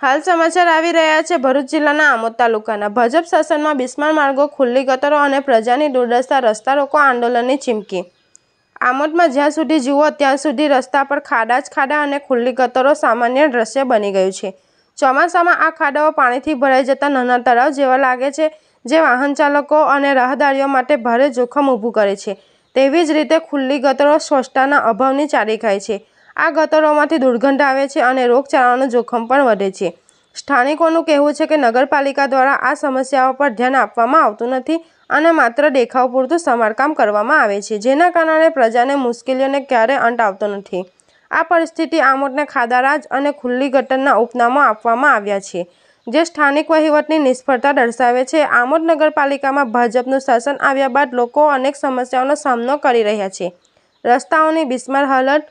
હાલ સમાચાર આવી રહ્યા છે. ભરૂચ જિલ્લાના આમોદ તાલુકાના ભાજપ શાસનમાં બિસ્માર માર્ગો, ખુલ્લી ગટરો અને પ્રજાની દુર્દશા રસ્તા રોકો આંદોલનની ચીમકી. આમોદમાં જ્યાં સુધી જુઓ ત્યાં સુધી રસ્તા પર ખાડા જ ખાડા અને ખુલ્લી ગટરો સામાન્ય દ્રશ્ય બની ગયું છે. ચોમાસામાં આ ખાડાઓ પાણીથી ભરાઈ જતા નાના તળાવ જેવા લાગે છે, જે વાહન ચાલકો અને રાહદારીઓ માટે ભારે જોખમ ઊભું કરે છે. તેવી જ રીતે ખુલ્લી ગટરો સ્વચ્છતાના અભાવની ચારી ખાય છે. આ ગટરોમાંથી દુર્ગંધ આવે છે અને રોગચાળાનું જોખમ પણ વધે છે. સ્થાનિકોનું કહેવું છે કે નગરપાલિકા દ્વારા આ સમસ્યાઓ પર ધ્યાન આપવામાં આવતું નથી અને માત્ર દેખાવ પૂરતું સમારકામ કરવામાં આવે છે, જેના કારણે પ્રજાને મુશ્કેલીઓને ક્યારે અંત આવતો નથી. આ પરિસ્થિતિ આમોદને ખાદારાજ અને ખુલ્લી ગટરના ઉપનામો આપવામાં આવ્યા છે, જે સ્થાનિક વહીવટની નિષ્ફળતા દર્શાવે છે. આમોદ નગરપાલિકામાં ભાજપનું શાસન આવ્યા બાદ લોકો અનેક સમસ્યાઓનો સામનો કરી રહ્યા છે. રસ્તાઓની બિસ્માર હાલત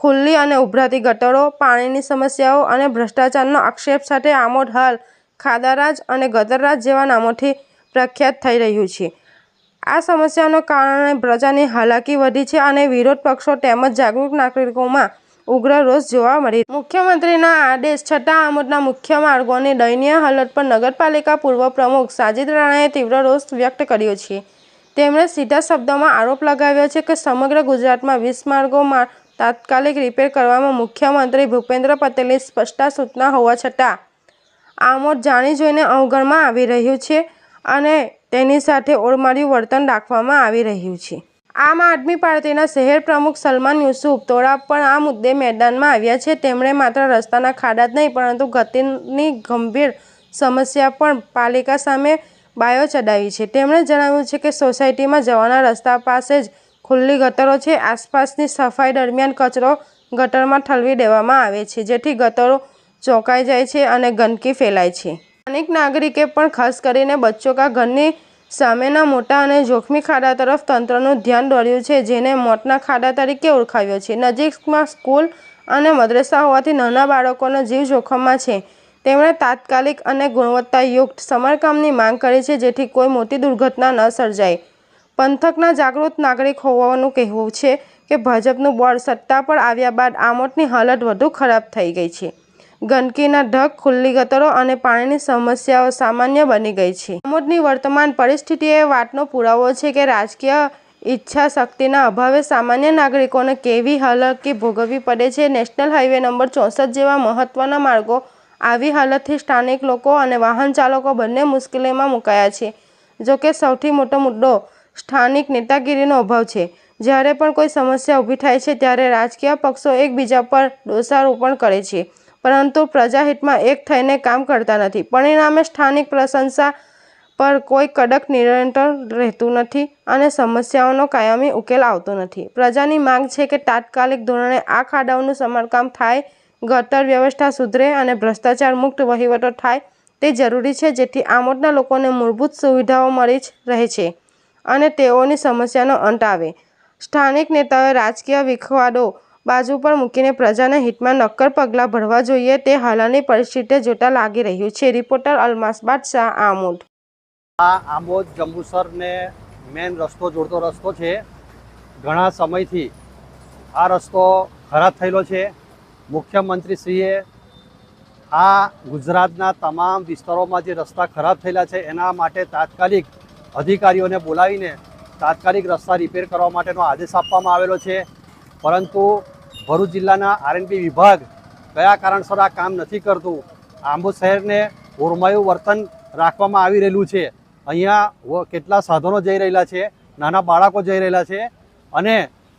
ખુલ્લી અને ઉભરાતી ગટરો, પાણીની સમસ્યાઓ અને ભ્રષ્ટાચારનો આક્ષેપ સાથે આમોદ હાલ ખાદારાજ અને ગદરરાજ જેવા નામોથી પ્રખ્યાત થઈ રહ્યું છે. આ સમસ્યાનો કારણે પ્રજાની હાલાકી વધી છે અને વિરોધ પક્ષો તેમજ જાગૃત નાગરિકોમાં ઉગ્ર રોષ જોવા મળી મુખ્યમંત્રીના આદેશ છતાં આમોદના મુખ્ય માર્ગોની દયનીય હાલત પર નગરપાલિકા પૂર્વ પ્રમુખ સાજિદ રાણાએ તીવ્ર રોષ વ્યક્ત કર્યો છે. તેમણે સીધા શબ્દોમાં આરોપ લગાવ્યો છે કે સમગ્ર ગુજરાતમાં વીસ માર્ગોમાં તાત્કાલિક રિપેર કરવામાં મુખ્યમંત્રી ભૂપેન્દ્ર પટેલની સ્પષ્ટ સૂચના હોવા છતાં આમોદ જાણી જોઈને અવગણમાં આવી રહ્યું છે અને તેની સાથે ઓળમાર્યું વર્તન રાખવામાં આવી રહ્યું છે. આમ આદમી પાર્ટીના શહેર પ્રમુખ સલમાન યુસુફ તોડા પણ આ મુદ્દે મેદાનમાં આવ્યા છે. તેમણે માત્ર રસ્તાના ખાડા જ નહીં, પરંતુ ગતિની ગંભીર સમસ્યા પણ પાલિકા સામે બાયો ચડાવી છે. તેમણે જણાવ્યું છે કે સોસાયટીમાં જવાના રસ્તા પાસે જ ખુલ્લી ગટરો છે. આસપાસની સફાઈ દરમિયાન કચરો ગટરમાં ઠલવી દેવામાં આવે છે, જેથી ગટરો ચોંકાઈ જાય છે અને ગંદકી ફેલાય છે. અનેક નાગરિકે પણ ખાસ કરીને બચ્ચો કા ઘરની સામેના મોટા અને જોખમી ખાડા તરફ તંત્રનું ધ્યાન દોર્યું છે, જેને મોતના ખાડા તરીકે ઓળખાવ્યો છે. નજીકમાં સ્કૂલ અને મદ્રેસા હોવાથી નાના બાળકોનો જીવ જોખમમાં છે. તેમણે તાત્કાલિક અને ગુણવત્તાયુક્ત સમારકામની માંગ કરી છે, જેથી કોઈ મોટી દુર્ઘટના ન સર્જાય. પંથકના જાગૃત નાગરિક હોવાનું કહેવું છે કે ભાજપનું બોર્ડ સત્તા પર આવ્યા બાદ આમોદની હાલત વધુ ખરાબ થઈ ગઈ છે. ગંદકીના ઢગ, ખુલ્લી ગતરો અને પાણીની સમસ્યાઓ સામાન્ય બની ગઈ છે. આમોદની વર્તમાન પરિસ્થિતિ એ વાતનો પુરાવો છે કે રાજકીય ઈચ્છા શક્તિના અભાવે સામાન્ય નાગરિકોને કેવી હાલકી ભોગવવી પડે છે. નેશનલ હાઈવે નંબર ચોસઠ જેવા મહત્વના માર્ગો આવી હાલતથી સ્થાનિક લોકો અને વાહન ચાલકો બંને મુશ્કેલીમાં મુકાયા છે. જોકે સૌથી મોટો મુદ્દો સ્થાનિક નેતાગીરીનો અભાવ છે. જ્યારે પણ કોઈ સમસ્યા ઊભી થાય છે, ત્યારે રાજકીય પક્ષો એકબીજા પર દોષારોપણ કરે છે. પરંતુ પ્રજાહિતમાં એક થઈને કામ કરતા નથી. પરિણામે સ્થાનિક પ્રશંસા પર કોઈ કડક નિયંત્રણ રહેતું નથી અને સમસ્યાઓનો કાયમી ઉકેલ આવતો નથી. પ્રજાની માંગ છે કે તાત્કાલિક ધોરણે આ ખાડાઓનું સમારકામ થાય, ગટર વ્યવસ્થા સુધરે અને ભ્રષ્ટાચાર મુક્ત વહીવટો થાય તે જરૂરી છે જેથી આમોદના લોકોને મૂળભૂત સુવિધાઓ મળી જ રહે છે. અને તેઓની સમસ્યાનો અંત આવે. સ્થાનિક નેતાઓએ રાજકીય વિખવાડો બાજુ પર મૂકીને પ્રજાના હિતમાં નક્કર પગલાં ભરવા જોઈએ તે હાલની પરિસ્થિતિ જોતા લાગી રહ્યું છે. રિપોર્ટર અલમાસ બાદશાહ આમોદ. આ આમોદ જંબુસરને મેન રસ્તો જોડતો રસ્તો છે. ઘણા સમયથી આ રસ્તો ખરાબ થયેલો છે. મુખ્યમંત્રીશ્રીએ આ ગુજરાતના તમામ વિસ્તારોમાં જે રસ્તા ખરાબ થયેલા છે, એના માટે તાત્કાલિક અધિકારીઓને બોલાવીને તાત્કાલિક રસ્તા રિપેર કરવા માટેનો આદેશ આપવામાં આવેલો છે. પરંતુ ભરૂચ જિલ્લાના આરએનપી વિભાગ કયા કારણસર આ કામ નથી કરતું? આંબુ શહેરને ઓરમાયું વર્તન રાખવામાં આવી રહેલું છે. અહીંયા કેટલા સાધનો જઈ રહેલા છે, નાના બાળકો જઈ રહેલા છે અને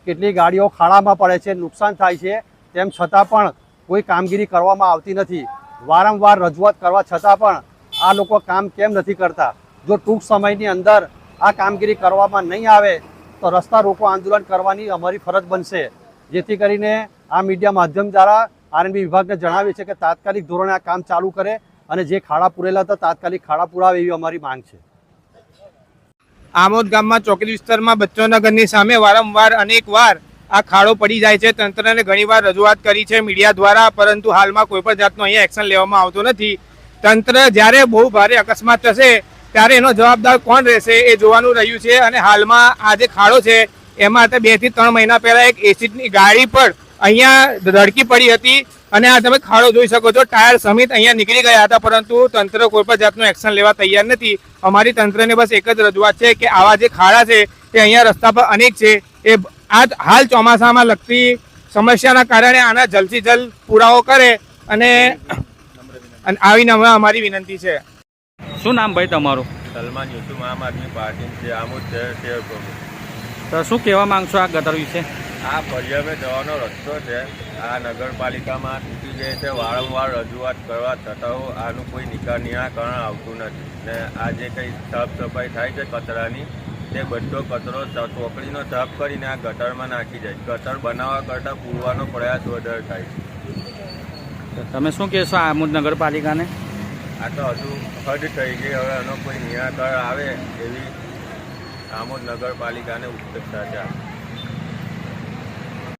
કેટલી ગાડીઓ ખાડામાં પડે છે, નુકસાન થાય છે, તેમ છતાં પણ કોઈ કામગીરી કરવામાં આવતી નથી. વારંવાર રજૂઆત કરવા છતાં પણ આ લોકો કામ કેમ નથી કરતા? જો ટૂંક સમયની અંદર આ કામગીરી કરવામાં નહીં આવે, તો રસ્તા રોકો આંદોલન કરવાની અમારી ફરજ બનશે. જેથી કરીને આ મીડિયા માધ્યમ દ્વારા આરએનબી વિભાગને જણાવે છે કે તાત્કાલિક ધોરણે આ કામ ચાલુ કરે અને જે ખાડા પૂરેલા હતા, તાત્કાલિક ખાડા પુરાવે એવી અમારી માંગ છે. આમોદ ગામમાં ચોકડી વિસ્તારમાં બચ્ચોનગરની સામે વારંવાર અનેક વાર આ ખાડો પડી જાય છે. તંત્રને ઘણીવાર રજૂઆત કરી છે મીડિયા દ્વારા, પરંતુ હાલમાં કોઈ પણ જાતનું અહીંયા એક્શન લેવામાં આવતું નથી. તંત્ર જ્યારે બહુ ભારે અકસ્માત થશે ત્યારે એનો જવાબદાર કોણ રહેશે એ જોવાનું રહ્યું છે અને હાલમાં આ જે ખાડો છે એમાં તે બેથી ત્રણ મહિના પહેલા એક એસિડની ગાડી પર અહીંયા ધડકી પડી હતી અને આ તમે ખાડો જોઈ શકો છો ટાયર સમિત અહીંયા નીકળી ગયા હતા પરંતુ તંત્ર કોઈ પણ જાતનું એક્શન લેવા તૈયાર નથી. અમારી તંત્રને બસ એક જ રજૂઆત છે કે આવા જે ખાડા છે તે અહીંયા રસ્તા પર અનેક છે. એ આ હાલ ચોમાસામાં લગતી સમસ્યાના કારણે આના જલ્દથી જલ્દ પુરાવો કરે અને આવી આવીને અમે અમારી વિનંતી છે. શું નામ ભાઈ તમારું? સલમાન યુસુફ આમ આદમી પાર્ટી છે આમુદ શહેર તો શું કહેવા માંગશો આ ગટર વિશે? આ ફરિયામે જવાનો રસ્તો છે. આ નગરપાલિકામાં તૂટી ગઈ છે વારંવાર રજૂઆત કરવા છતાં આનું કોઈ નિકાલ નિરાકરણ આવતું નથી. ને આ જે કંઈ સાફ સફાઈ થાય છે કચરાની તે બધો કચરો ચોકડીનો સાફ કરીને આ ગટરમાં નાખી જાય. ગટર બનાવવા કરતાં પૂરવાનો પ્રયાસ વધારે થાય છે. તો તમે શું કહેશો આમુદ નગરપાલિકાને? આ તો હજુ ખડ થઈ ગઈ. હવે આનો કોઈ નિરાકરણ આવે એવી આમોદ નગરપાલિકાને ઉત્સુકતા છે.